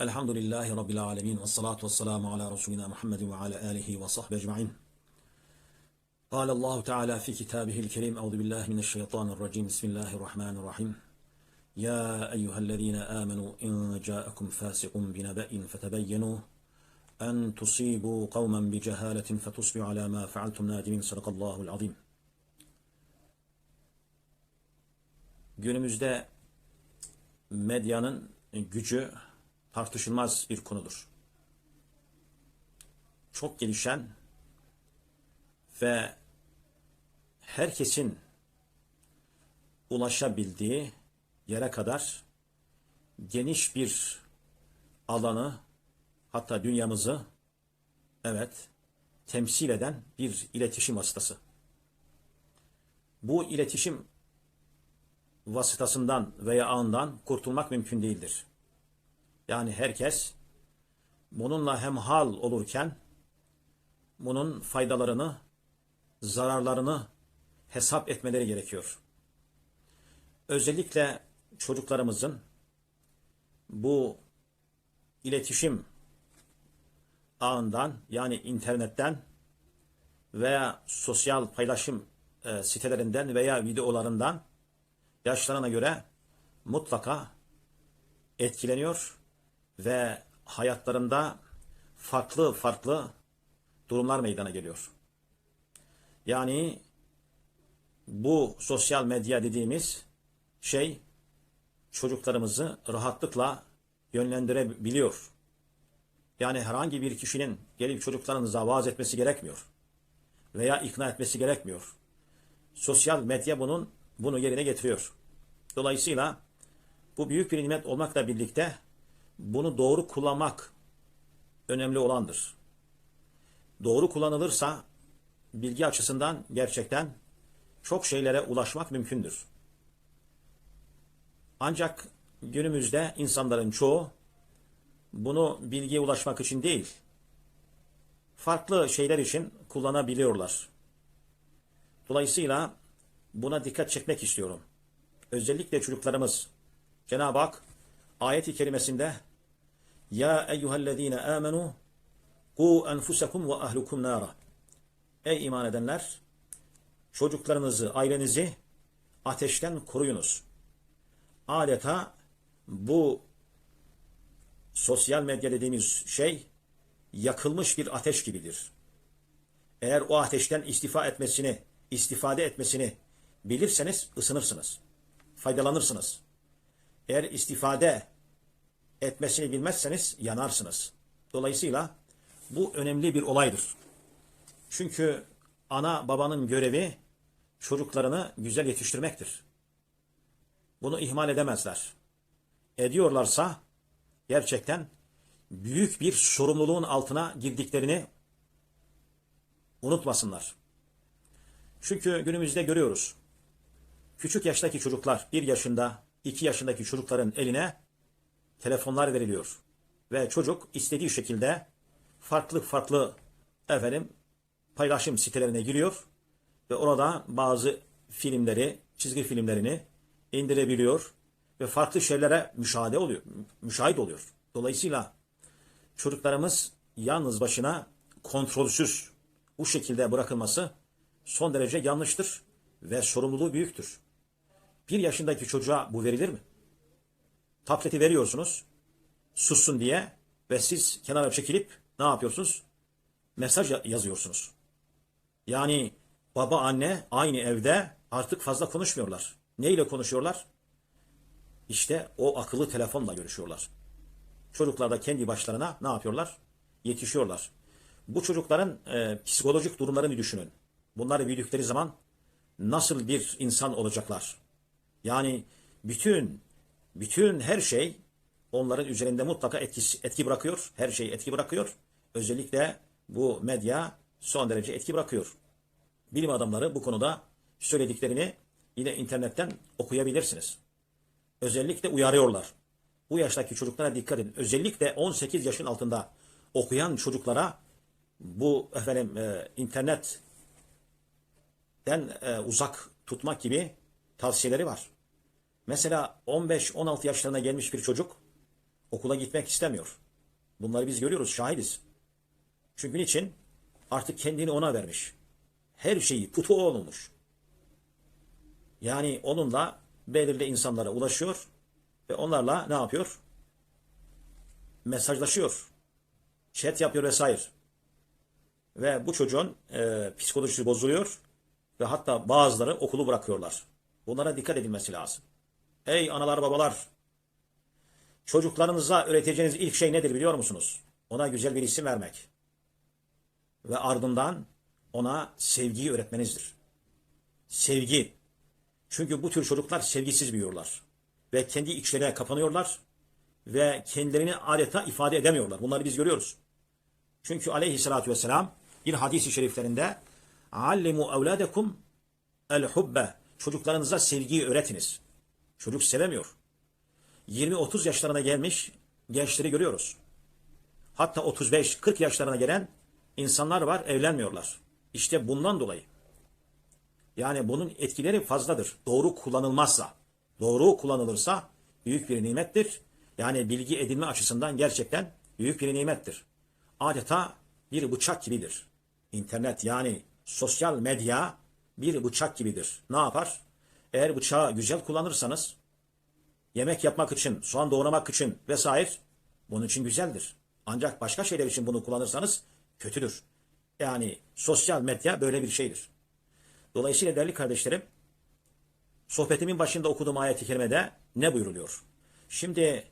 Elhamdülillahi Rabbil alemin ve salatu ve selamu ala Resulina Muhammedin ve ala alihi ve sahbihi ecma'in. قال الله تعالى في كتابه الكريم أعوذ بالله من الشيطان الرجيم بسم الله الرحمن الرحيم يا أيها الذين آمنوا إن جاءكم فاسق بنبأ فتبينوا أن تصيبوا قوما بجهالة فتصبحوا على ما فعلتم نادمين صدق الله العظيم Günümüzde medyanın gücü tartışılmaz bir konudur. Çok gelişen ve herkesin ulaşabildiği yere kadar geniş bir alanı hatta dünyamızı evet temsil eden bir iletişim vasıtası. Bu iletişim vasıtasından veya ağından kurtulmak mümkün değildir. Yani herkes bununla hemhal olurken bunun faydalarını, zararlarını hesap etmeleri gerekiyor. Özellikle çocuklarımızın bu iletişim ağından yani internetten veya sosyal paylaşım e, sitelerinden veya videolarından yaşlarına göre mutlaka etkileniyor ve hayatlarında farklı farklı durumlar meydana geliyor. Yani bu sosyal medya dediğimiz şey çocuklarımızı rahatlıkla yönlendirebiliyor. Yani herhangi bir kişinin gelip çocuklarınıza vaaz etmesi gerekmiyor. Veya ikna etmesi gerekmiyor. Sosyal medya bunun bunu yerine getiriyor. Dolayısıyla bu büyük bir nimet olmakla birlikte bunu doğru kullanmak önemli olandır. Doğru kullanılırsa bilgi açısından gerçekten çok şeylere ulaşmak mümkündür. Ancak günümüzde insanların çoğu bunu bilgiye ulaşmak için değil, farklı şeyler için kullanabiliyorlar. Dolayısıyla buna dikkat çekmek istiyorum. Özellikle çocuklarımız Cenab-ı Hak ayet-i kerimesinde Ya eyyühellezine amenu ku enfusekum ve ahlukum nara Ey iman edenler çocuklarınızı, ailenizi ateşten koruyunuz. Adeta bu sosyal medya dediğimiz şey yakılmış bir ateş gibidir. Eğer o ateşten istifa etmesini, istifade etmesini bilirseniz ısınırsınız. Faydalanırsınız. Eğer istifade etmesini bilmezseniz yanarsınız. Dolayısıyla bu önemli bir olaydır. Çünkü ana babanın görevi çocuklarını güzel yetiştirmektir. Bunu ihmal edemezler. Ediyorlarsa gerçekten büyük bir sorumluluğun altına girdiklerini unutmasınlar. Çünkü günümüzde görüyoruz. Küçük yaştaki çocuklar, bir yaşında, iki yaşındaki çocukların eline telefonlar veriliyor. Ve çocuk istediği şekilde farklı farklı efendim paylaşım sitelerine giriyor ve orada bazı filmleri, çizgi filmlerini indirebiliyor ve farklı şeylere müşahede oluyor, müşahit oluyor. Dolayısıyla çocuklarımız yalnız başına kontrolsüz bu şekilde bırakılması son derece yanlıştır ve sorumluluğu büyüktür. Bir yaşındaki çocuğa bu verilir mi? Tableti veriyorsunuz, sussun diye ve siz kenara çekilip ne yapıyorsunuz? Mesaj yazıyorsunuz. Yani baba anne aynı evde artık fazla konuşmuyorlar. Ne ile konuşuyorlar? İşte o akıllı telefonla görüşüyorlar. Çocuklar da kendi başlarına ne yapıyorlar? Yetişiyorlar. Bu çocukların e, psikolojik durumlarını düşünün. Bunları büyüdükleri zaman nasıl bir insan olacaklar? Yani bütün bütün her şey onların üzerinde mutlaka etkisi, etki bırakıyor. Her şey etki bırakıyor. Özellikle bu medya son derece etki bırakıyor. Bilim adamları bu konuda söylediklerini yine internetten okuyabilirsiniz. Özellikle uyarıyorlar. Bu yaştaki çocuklara dikkat edin. Özellikle 18 yaşın altında okuyan çocuklara bu efendim e, internetten e, uzak tutmak gibi tavsiyeleri var. Mesela 15-16 yaşlarına gelmiş bir çocuk Okula gitmek istemiyor. Bunları biz görüyoruz, şahidiz. Çünkü niçin? Artık kendini ona vermiş. Her şeyi putu olmuş. Yani onunla belirli insanlara ulaşıyor ve onlarla ne yapıyor? Mesajlaşıyor. Chat yapıyor vesaire. Ve bu çocuğun e, psikolojisi bozuluyor ve hatta bazıları okulu bırakıyorlar. Bunlara dikkat edilmesi lazım. Ey analar babalar! Çocuklarınıza öğreteceğiniz ilk şey nedir biliyor musunuz? Ona güzel bir isim vermek. Ve ardından ona sevgiyi öğretmenizdir. Sevgi. Çünkü bu tür çocuklar sevgisiz büyüyorlar. Ve kendi içlerine kapanıyorlar. Ve kendilerini adeta ifade edemiyorlar. Bunları biz görüyoruz. Çünkü aleyhissalatü vesselam bir hadisi şeriflerinde Allimu evladekum el hubbe Çocuklarınıza sevgiyi öğretiniz. Çocuk sevemiyor. 20-30 yaşlarına gelmiş gençleri görüyoruz. Hatta 35-40 yaşlarına gelen insanlar var evlenmiyorlar. İşte bundan dolayı. Yani bunun etkileri fazladır. Doğru kullanılmazsa, doğru kullanılırsa büyük bir nimettir. Yani bilgi edinme açısından gerçekten büyük bir nimettir. Adeta bir bıçak gibidir. İnternet yani sosyal medya bir bıçak gibidir. Ne yapar? Eğer bıçağı güzel kullanırsanız yemek yapmak için, soğan doğramak için vesaire bunun için güzeldir. Ancak başka şeyler için bunu kullanırsanız kötüdür. Yani sosyal medya böyle bir şeydir. Dolayısıyla değerli kardeşlerim, sohbetimin başında okuduğum ayet-i kerimede ne buyuruluyor? Şimdi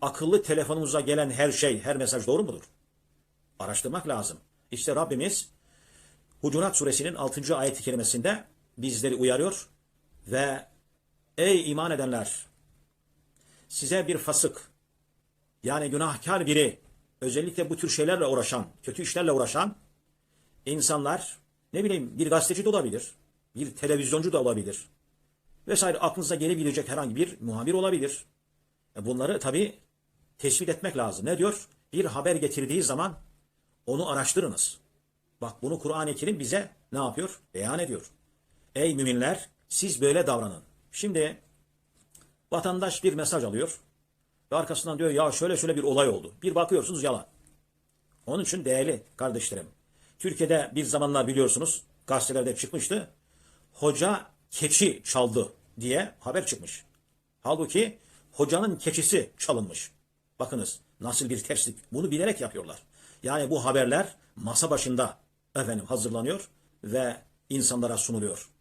akıllı telefonumuza gelen her şey, her mesaj doğru mudur? Araştırmak lazım. İşte Rabbimiz Hucurat suresinin 6. ayet-i kerimesinde bizleri uyarıyor ve ey iman edenler size bir fasık yani günahkar biri özellikle bu tür şeylerle uğraşan, kötü işlerle uğraşan insanlar ne bileyim bir gazeteci de olabilir, bir televizyoncu da olabilir vesaire aklınıza gelebilecek herhangi bir muhabir olabilir. E bunları tabi tespit etmek lazım. Ne diyor? Bir haber getirdiği zaman onu araştırınız. Bak bunu Kur'an-ı Kerim bize ne yapıyor? Beyan ediyor. Ey müminler siz böyle davranın. Şimdi vatandaş bir mesaj alıyor ve arkasından diyor ya şöyle şöyle bir olay oldu. Bir bakıyorsunuz yalan. Onun için değerli kardeşlerim. Türkiye'de bir zamanlar biliyorsunuz gazetelerde çıkmıştı. Hoca keçi çaldı diye haber çıkmış. Halbuki hocanın keçisi çalınmış. Bakınız nasıl bir terslik. Bunu bilerek yapıyorlar. Yani bu haberler masa başında efendim hazırlanıyor ve insanlara sunuluyor.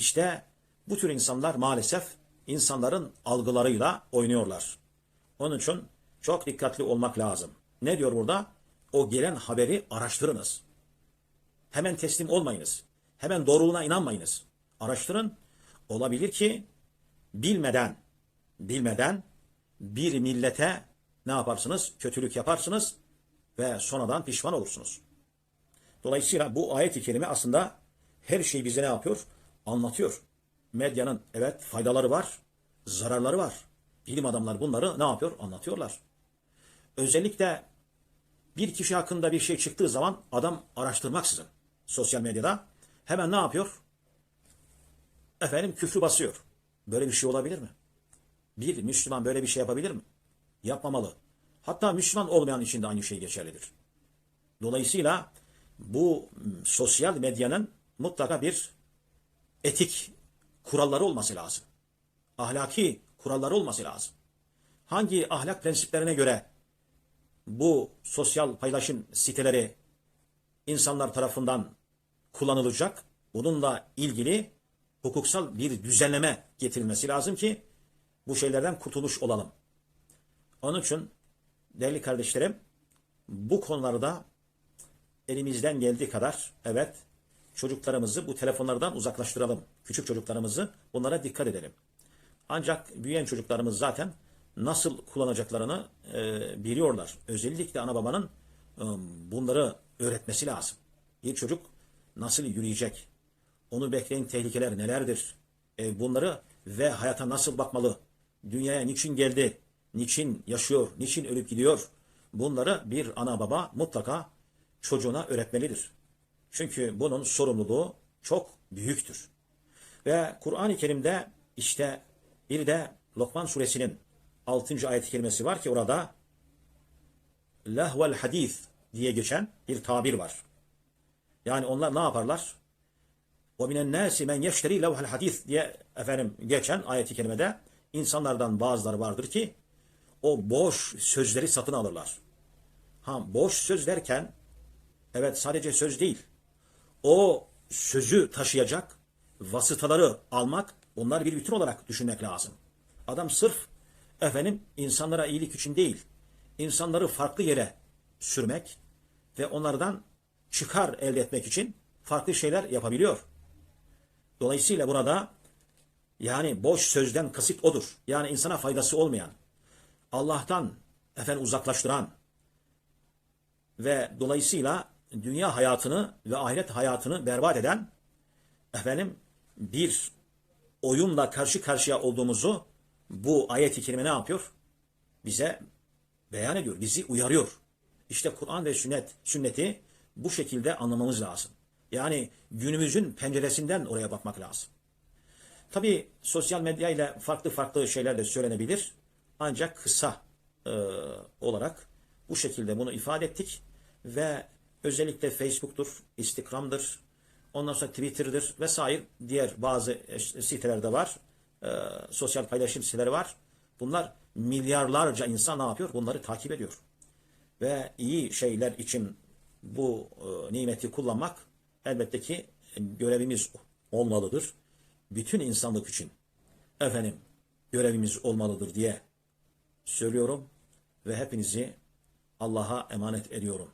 İşte bu tür insanlar maalesef insanların algılarıyla oynuyorlar. Onun için çok dikkatli olmak lazım. Ne diyor burada? O gelen haberi araştırınız. Hemen teslim olmayınız. Hemen doğruluğuna inanmayınız. Araştırın. Olabilir ki bilmeden, bilmeden bir millete ne yaparsınız? Kötülük yaparsınız ve sonradan pişman olursunuz. Dolayısıyla bu ayet-i kerime aslında her şeyi bize ne yapıyor? Anlatıyor. Medyanın evet faydaları var, zararları var. Bilim adamları bunları ne yapıyor? Anlatıyorlar. Özellikle bir kişi hakkında bir şey çıktığı zaman adam araştırmaksızın sosyal medyada hemen ne yapıyor? Efendim küfrü basıyor. Böyle bir şey olabilir mi? Bir Müslüman böyle bir şey yapabilir mi? Yapmamalı. Hatta Müslüman olmayan için de aynı şey geçerlidir. Dolayısıyla bu sosyal medyanın mutlaka bir etik kuralları olması lazım. Ahlaki kuralları olması lazım. Hangi ahlak prensiplerine göre bu sosyal paylaşım siteleri insanlar tarafından kullanılacak? Bununla ilgili hukuksal bir düzenleme getirilmesi lazım ki bu şeylerden kurtulmuş olalım. Onun için değerli kardeşlerim bu konularda elimizden geldiği kadar evet çocuklarımızı bu telefonlardan uzaklaştıralım. Küçük çocuklarımızı bunlara dikkat edelim. Ancak büyüyen çocuklarımız zaten nasıl kullanacaklarını e, biliyorlar. Özellikle ana babanın e, bunları öğretmesi lazım. Bir çocuk nasıl yürüyecek? Onu bekleyen tehlikeler nelerdir? E, bunları ve hayata nasıl bakmalı? Dünyaya niçin geldi? Niçin yaşıyor? Niçin ölüp gidiyor? Bunları bir ana baba mutlaka çocuğuna öğretmelidir. Çünkü bunun sorumluluğu çok büyüktür. Ve Kur'an-ı Kerim'de işte bir de Lokman suresinin 6. ayet kelimesi var ki orada lehvel hadis diye geçen bir tabir var. Yani onlar ne yaparlar? O minen nasi men yeşteri levhel hadis diye efendim geçen ayeti kerimede insanlardan bazıları vardır ki o boş sözleri satın alırlar. Ha boş söz derken evet sadece söz değil. O sözü taşıyacak vasıtaları almak bunlar bir bütün olarak düşünmek lazım. Adam sırf efendim insanlara iyilik için değil, insanları farklı yere sürmek ve onlardan çıkar elde etmek için farklı şeyler yapabiliyor. Dolayısıyla burada yani boş sözden kasıt odur. Yani insana faydası olmayan, Allah'tan efendim uzaklaştıran ve dolayısıyla dünya hayatını ve ahiret hayatını berbat eden efendim bir oyunla karşı karşıya olduğumuzu bu ayet-i kerime ne yapıyor? Bize beyan ediyor, bizi uyarıyor. İşte Kur'an ve sünnet, sünneti bu şekilde anlamamız lazım. Yani günümüzün penceresinden oraya bakmak lazım. Tabii sosyal medya ile farklı farklı şeyler de söylenebilir. Ancak kısa e, olarak bu şekilde bunu ifade ettik ve özellikle Facebook'tur, Instagram'dır, ondan sonra Twitter'dır vesaire diğer bazı sitelerde var. E, sosyal paylaşım siteleri var. Bunlar milyarlarca insan ne yapıyor? Bunları takip ediyor. Ve iyi şeyler için bu e, nimeti kullanmak elbette ki görevimiz olmalıdır. Bütün insanlık için efendim görevimiz olmalıdır diye söylüyorum ve hepinizi Allah'a emanet ediyorum.